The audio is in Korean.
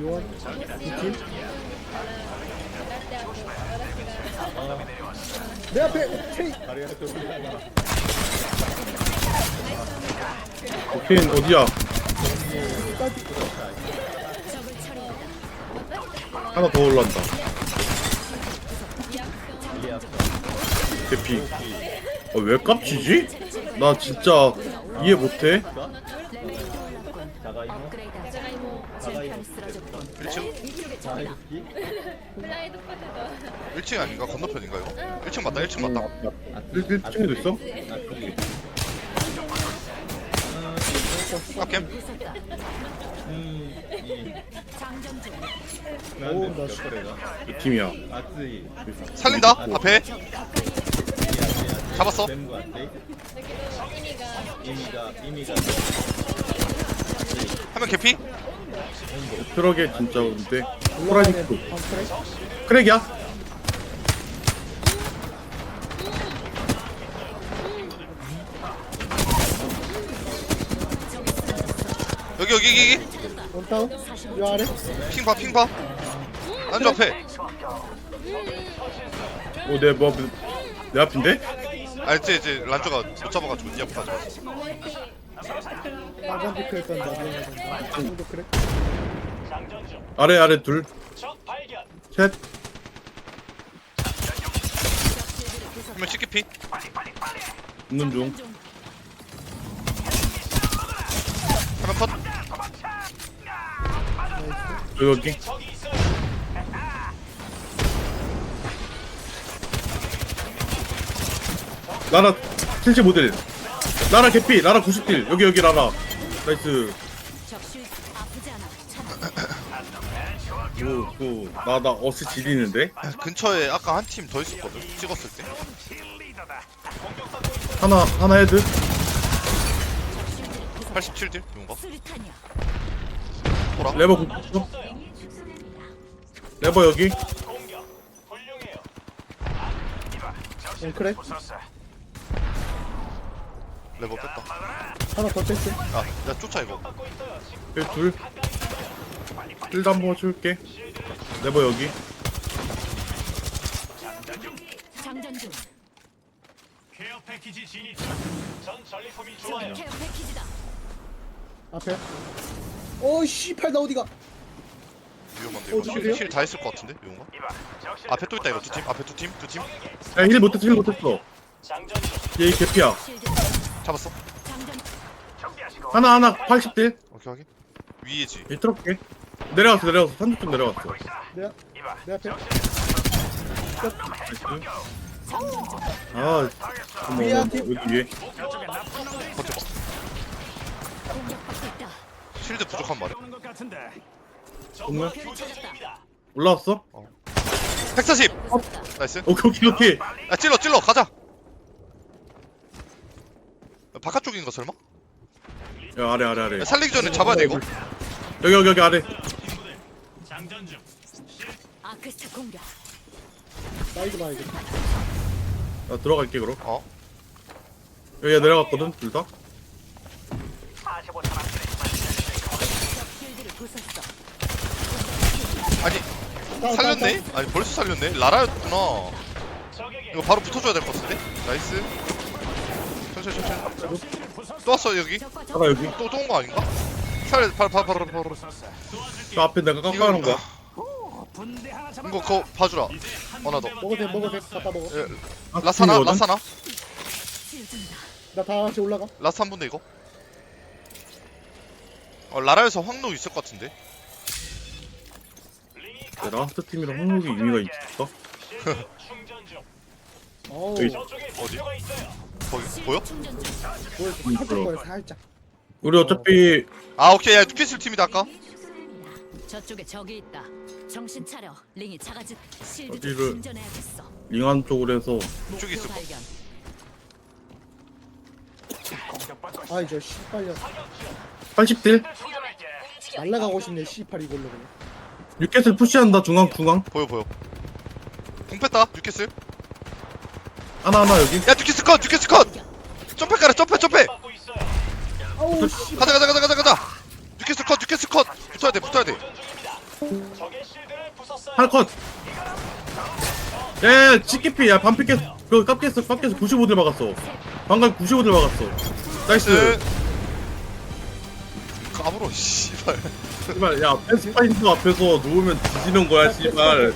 요한 두팀 내 앞에 테이 오케인 어디야? 하나 더 올라온다. 대피. 어, 왜 깝치지? 나 진짜 이해 못해. 플라이드 파트도 1층 아닌가? 건너편인가 이거? 1층 맞다 1층 맞다. 1, 1층에도 있어? 깝캠? 오나 씨. 몇 팀이야? 살린다 앞에. 잡았어. 여기도 이미가. 화면 개피 트럭에 진짜 근데? 호라니크 크랙이야? 여기 여기 여기 여기. 원다운? 요 아래? 핑봐 핑봐. 안주 앞에. 어내 뭐, 내 앞인데? 아 이제 이제 란조가 못 잡아가지고 니 앞에 가져갔어 빨간 피크였던 나중에 정도 그래 아래 아래 둘. 셋. 화면 치키피. 있는 중. 화면 컷. 여기 여기. 나라 75딜. 나라 개피 나라 90딜. 여기 여기 나라 나이스. 오오나나 어스 지리는데? 근처에 아까 한 팀 더 있었거든 찍었을 때. 하나 하나 헤드? 87딜? 용가? 보라 레버 굽죠 레버 여기? 원 크랙 레버 뺐다. 하나 더 뺐어. 아야 쫓아 이거. 여기 둘. 딜도 한번 줄게. 레버 여기. 장전 중. 케어 패키지 진입. 전 전리품이 좋아요. 케어 패키지다. 앞에. 오 씨팔 나 어디가? 위험한데 어, 이거. 누구세요? 힐다 했을 것 같은데 용가? 앞에 또 있다 이거. 두팀? 앞에 두팀두팀? 야힐 못했어 힐 못했어. 장전 중. 얘 개피야. 실드. 잡았어. 하나 하나 80딜. 오케이 확인. 위에지 이 트럭게. 내려갔어 내려갔어. 산쪽 내려갔어. 내, 내 앞에. 아 어머 위에 어머. 여기 위에. 버텨봐. 실드 부족한 말이야. 정말. 올라왔어? 140 나이스. 오케이 오케이 오케이. 야 찔러 찔러. 가자. 야, 바깥쪽인가 설마? 야 아래 아래 아래 야, 살리기 전에 잡아야 돼 이거 여기 여기 여기 아래 장전 중. 아크스타 공격. 사이드 봐야겠 나 들어갈게 그럼 어 여기 내려갔거든 둘다 실드를 부쉈어. 아니 살렸네? 아니 벌써 살렸네? 라라였구나 이거 바로 붙어줘야 될 것 같은데? 나이스 천천히 천천히 또 왔어 여기. 하나 여기 또 또 온 거 아닌가? 살려 바로 바로 바로 바로 저 앞에 내가 깜깜하는 거야. 이거 그거 봐주라 하나 더 먹어도 돼 먹어도 돼 갖다 먹어 예, 라사나 팀이거든? 라사나 실드다. 나다 같이 올라가 라스 한 분데 이거 어 라라에서 황로 있을 것 같은데 야, 라스트 팀이랑 항목이 의미가 있을까? 어우 어디? 거기 보여? 보여 살짝 보여 살짝 우리 어차피 아 오케이 야 뉴캐슬 팀이다 아까 저쪽에 적이 있다. 정신 차려. 링이 작아지. 실드 좀 어디를- 충전해야겠어. 링한 쪽으로 해서 이쪽에 있을 목표 거 발견. 아이 저 씨발려 80딜 날라가고 싶네 씨팔 이걸로 그냥 뉴캐슬 푸시한다 중앙 중앙 보여 보여 공 뺐다 뉴캐슬 하나 하나 여기. 야 뉴캐슬 컷 뉴캐슬 컷. 점프 가라 점프 점프. 가자 가자 가자 가자. 가자 뉴캐슬 컷 뉴캐슬 컷. 붙어야 돼 붙어야 돼. 팔컷. 야 치키피. 야 반피 깼어 그 깝깼어 깝깼어 95딜 막았어. 방금 95딜 막았어. 나이스. 까불어 씨발. 씨발 야 패스파인더 앞에서 누우면 뒤지는 거야 씨발